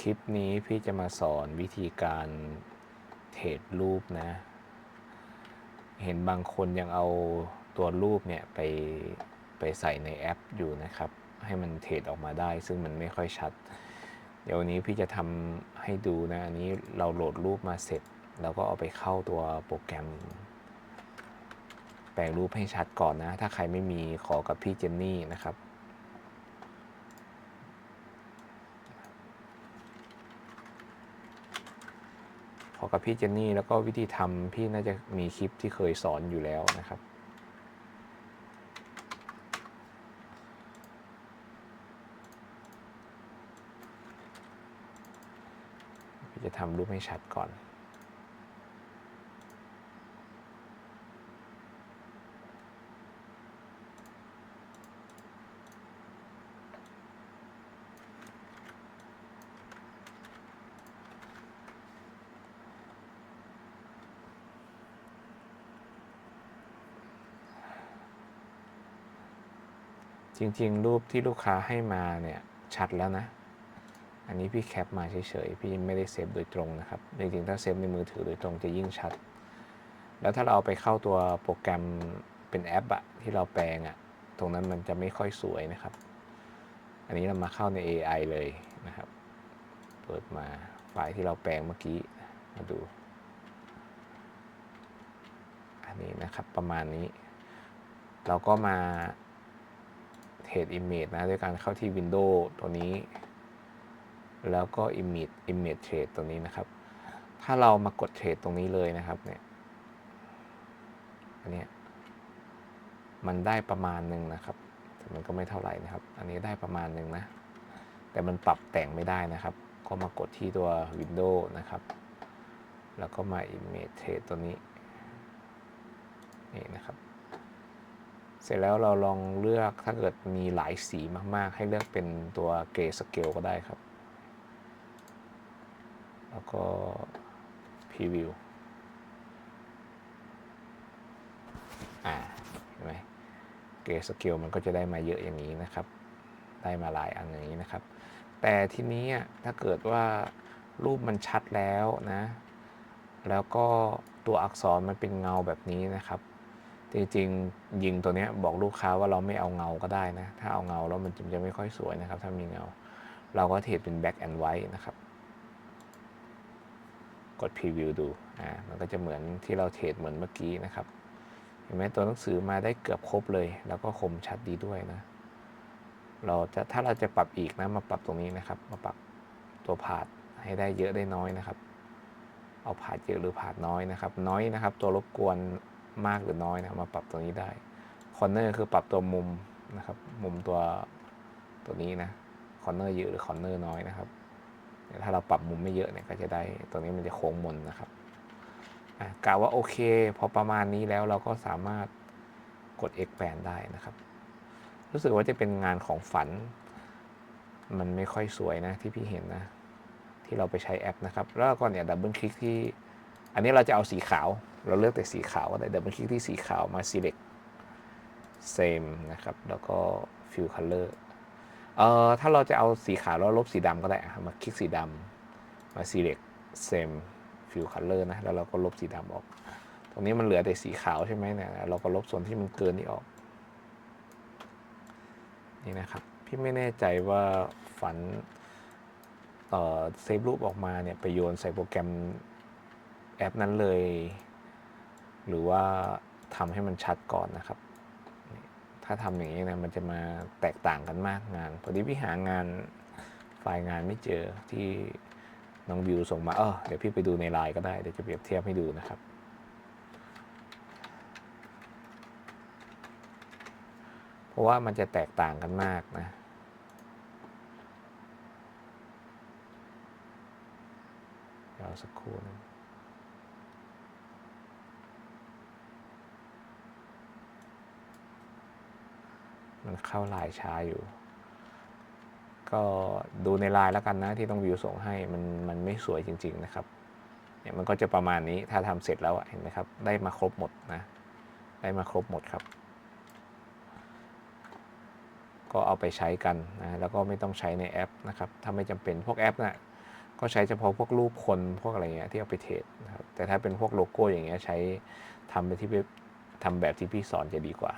คลิปนี้พี่จะมาสอนวิธีการเทรดรูปนะ เห็นบางคนยังเอาตัวรูปเนี่ยไปไปใส่ในแอปอยู่นะครับ ให้มันเทรดออกมาได้ ซึ่งมันไม่ค่อยชัด เดี๋ยววันนี้พี่จะทำให้ดูนะ อันนี้เราโหลดรูปมาเสร็จแล้วก็เอาไปเข้าตัวโปรแกรม แปลงรูปให้ชัดก่อนนะ ถ้าใครไม่มีขอกับพี่เจนนี่นะครับ กับพี่เจนนี่ แล้วก็วิธีทำพี่น่าจะมีคลิปที่เคยสอนอยู่แล้วนะครับจะทำรูปให้ชัดก่อน จริง ๆ รูปที่ลูกค้าให้มาเนี่ยชัดแล้วนะ อันนี้พี่แคปมาเฉยๆ พี่ไม่ได้เซฟโดยตรงนะครับ จริงๆ ถ้าเซฟในมือถือโดยตรงจะยิ่งชัด แล้วถ้าเราเอาไปเข้าตัวโปรแกรมเป็นแอปอะที่เราแปลงอะตรงนั้นมันจะไม่ค่อยสวยนะครับ อันนี้เรามาเข้าใน AI เลยนะครับ เปิดมาไฟล์ที่เราแปลงเมื่อกี้ มาดู อันนี้นะครับประมาณนี้ เราก็มา เทรด Image นะด้วยการเข้าที่ Windows ตัวนี้ แล้วก็ Image Image Trade ตัวนี้นะครับ ถ้าเรามากดเทรดตรงนี้เลยนะครับเนี่ยอันนี้มันได้ประมาณหนึ่งนะครับแต่มันก็ไม่เท่าไหร่นะครับ อันนี้ได้ประมาณหนึ่งนะ แต่มันปรับแต่งไม่ได้นะครับ ก็มากดที่ตัว Windows นะครับ แล้วก็มา Image Trade ตัวนี้นี่นะครับ เสร็จแล้วเราลองเลือกถ้าเกิดมีหลายสีมากๆ ให้เลือกเป็นตัวเกรสเกลก็ได้ครับ แล้วก็พรีวิวอ่าเห็นไหมเกรสเกลมันก็จะได้มาเยอะอย่างนี้นะครับ ได้มาหลายอันอย่างนี้นะครับ แต่ทีนี้ถ้าเกิดว่ารูปมันชัดแล้วนะ แล้วก็ตัวอักษรมันเป็นเงาแบบนี้นะครับ จริงๆยิงตัวนี้บอกลูกค้าว่าเราไม่เอาเงาก็ได้นะ ถ้าเอาเงาแล้วมันจะไม่ค่อยสวยนะครับ ถ้ามีเงา เราก็เทรดเป็น black and white นะครับ กด preview ดูอ่ามันก็จะเหมือนที่เราเทรดเหมือนเมื่อกี้นะครับ เห็นไหมตัวหนังสือมาได้เกือบครบเลย แล้วก็คมชัดดีด้วยนะ เราจะถ้าเราจะปรับอีกนะมาปรับตรงนี้นะครับ มาปรับตัวผาดให้ได้เยอะได้น้อยนะครับ เอาผาดเยอะหรือผาดน้อยนะครับ น้อยนะครับ ตัวรบกวน มากหรือน้อยนะมาปรับตัวนี้ได้ คอนเนอร์คือปรับตัวมุมนะครับ มุมตัวตัวนี้นะ คอนเนอร์เยอะหรือคอนเนอร์น้อยนะครับ ถ้าเราปรับมุมไม่เยอะเนี่ยก็จะได้ตัวนี้มันจะโค้งมนนะครับอะกล่าวว่าโอเค พอประมาณนี้แล้วเราก็สามารถกด expand ได้นะครับ รู้สึกว่าจะเป็นงานของฝัน มันไม่ค่อยสวยนะที่พี่เห็นนะ ที่เราไปใช้แอปนะครับ แล้วก็เนี่ยดับเบิลคลิกที่ อันนี้เราจะเอาสีขาว เราเลือกแต่สีขาวก็ได้ดับเบิลคลิกที่สีขาวมา select same นะครับ แล้วก็ fill color เอ่อถ้าเราจะเอาสีขาวแล้วลบสีดำก็ได้มาคลิกสีดำมา select same fill color นะ แล้วเราก็ลบสีดำออก ตรงนี้มันเหลือแต่สีขาวใช่ไหมเนี่ย เราก็ลบส่วนที่มันเกินนี้ออก นี่นะครับ พี่ไม่แน่ใจว่าฝันเอ่อเซฟรูปออกมาเนี่ยไปโยนใส่โปรแกรม แอปนั้นเลย หรือว่าทำให้มันชัดก่อนนะครับ ถ้าทำอย่างนี้นะมันจะมาแตกต่างกันมากงาน พอดีพี่หางานไฟล์งานไม่เจอที่น้องวิวส่งมาเออเดี๋ยวพี่ไปดูในไลน์ก็ได้ เดี๋ยวจะเปรียบเทียบให้ดูนะครับ เพราะว่ามันจะแตกต่างกันมากนะเดี๋ยวสักครู่หนึง มันเข้าลน์ช้าอยู่ ก็ดูในลน์แล้วกันนะที่ต้องวิวส่งให้มันมันไม่สวยจริง ๆ นะครับเนี่ยมันก็จะประมาณนี้ถ้าทำเสร็จแล้วเห็นไหมครับ ได้มาครบหมดนะ ได้มาครบหมดครับ ก็เอาไปใช้กันนะแล้วก็ไม่ต้องใช้ในแอปนะครับถ้าไม่จำเป็นพวกแอปนะ่ะก็ใช้เฉพาะพวกรูปคนพวกอะไรเงี้ยที่เอาไปเทรดนะครับแต่ถ้าเป็นพวกโลโก้อย่างเงี้ยใช้ทำไปที่เว็บทำแบบที่พี่สอนจะดีกว่า